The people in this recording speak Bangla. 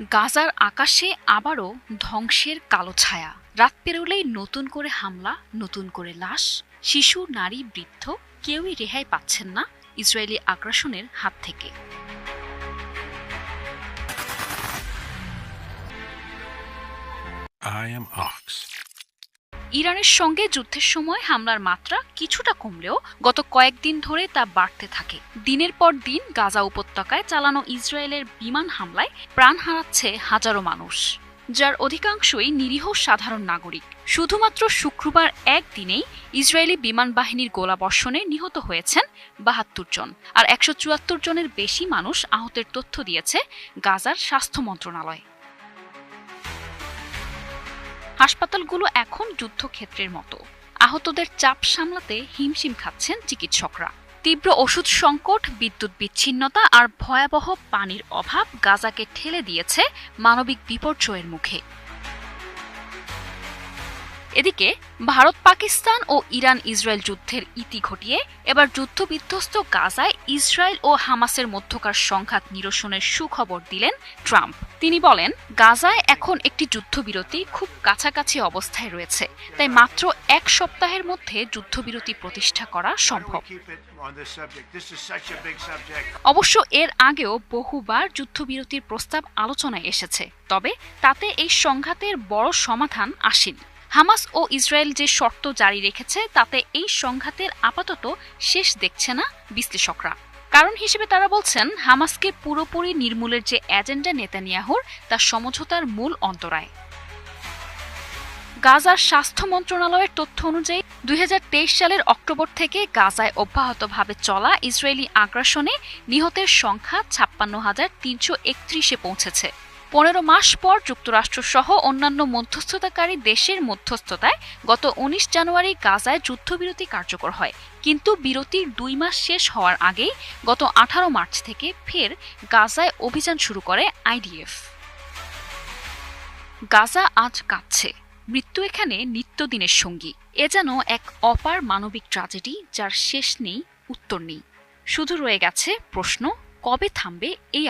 গাজার আকাশে আবারও ধ্বংসের কালো ছায়া রাত পেরোলেই নতুন করে হামলা, নতুন করে লাশ, শিশু, নারী, বৃদ্ধ, কেউই রেহাই পাচ্ছেন না ইসরায়েলি আগ্রাসনের হাত থেকে I am Ox. ইরানের সঙ্গে যুদ্ধের সময় হামলার মাত্রা কিছুটা কমলেও গত কয়েকদিন ধরে তা বাড়তে থাকে। দিনের পর দিন গাজা উপত্যকায় চালানো ইসরায়েলের বিমান হামলায় প্রাণ হারাচ্ছে হাজারো মানুষ, যার অধিকাংশই নিরীহ সাধারণ নাগরিক। শুধুমাত্র শুক্রবার একদিনেই ইসরায়েলি বিমান বাহিনীর গোলাবর্ষণে নিহত হয়েছেন বাহাত্তর জন, আর একশো চুয়াত্তর জনের বেশি মানুষ আহতের তথ্য দিয়েছে গাজার স্বাস্থ্য মন্ত্রণালয়। হাসপাতালগুলো এখন যুদ্ধক্ষেত্রের মতো। আহতদের চাপ সামলাতে হিমশিম খাচ্ছেন চিকিৎসকরা। তীব্র ওষুধ সংকট, বিদ্যুৎ বিচ্ছিন্নতা আর ভয়াবহ পানির অভাব গাজাকে ঠেলে দিয়েছে মানবিক বিপর্যয়ের মুখে। এদিকে ভারত, পাকিস্তান ও ইরান, ইসরায়েল যুদ্ধের ইতি ঘটিয়ে এবার যুদ্ধবিধ্বস্ত গাজায় ইসরায়েল ও হামাসের মধ্যকার সংঘাত নিরসনের সুখবর দিলেন ট্রাম্প তিনি বলেন, গাজায় এখন একটি যুদ্ধবিরতি খুব কাছাকাছি অবস্থায় রয়েছে, তাই মাত্র এক সপ্তাহের মধ্যে যুদ্ধবিরতি প্রতিষ্ঠা করা সম্ভব. অবশ্য এর আগেও বহুবার যুদ্ধবিরতির প্রস্তাব আলোচনায় এসেছে, তবে তাতে এই সংঘাতের বড় সমাধান আসেনি হামাস ও ইসরায়েল যে শর্ত জারি রেখেছে, তাতে এই সংঘাতের আপাতত শেষ দেখছে না বিশ্লেষকরা। কারণ হিসেবে তারা বলছেন, হামাসকে পুরোপুরি নির্মূলের যে এজেন্ডা নেতানিয়াহুর, তা সমঝোতার মূল অন্তরায়। গাজার স্বাস্থ্য মন্ত্রণালয়ের তথ্য অনুযায়ী, দুই হাজার তেইশ সালের অক্টোবর থেকে গাজায় অব্যাহতভাবে চলা ইসরায়েলি আগ্রাসনে নিহতের সংখ্যা ছাপ্পান্ন হাজার তিনশো একত্রিশে পৌঁছেছে। পনেরো মাস পর যুক্তরাষ্ট্র সহ অন্যান্য মধ্যস্থতাকারী দেশের মধ্যস্থতায় গত উনিশ জানুয়ারি গাজায় যুদ্ধবিরতি কার্যকর হয়। কিন্তু বিরতির দুই মাস শেষ হওয়ার আগেই গত আঠারো মার্চ থেকে ফের গাজায় অভিযান শুরু করে আইডিএফ। গাজা আজ কাঁদছে। মৃত্যু এখানে নিত্যদিনের সঙ্গী। এ যেন এক অপার মানবিক ট্র্যাজেডি যার শেষ নেই, উত্তর নেই। শুধু রয়ে গেছে প্রশ্ন, কবে থামবে এই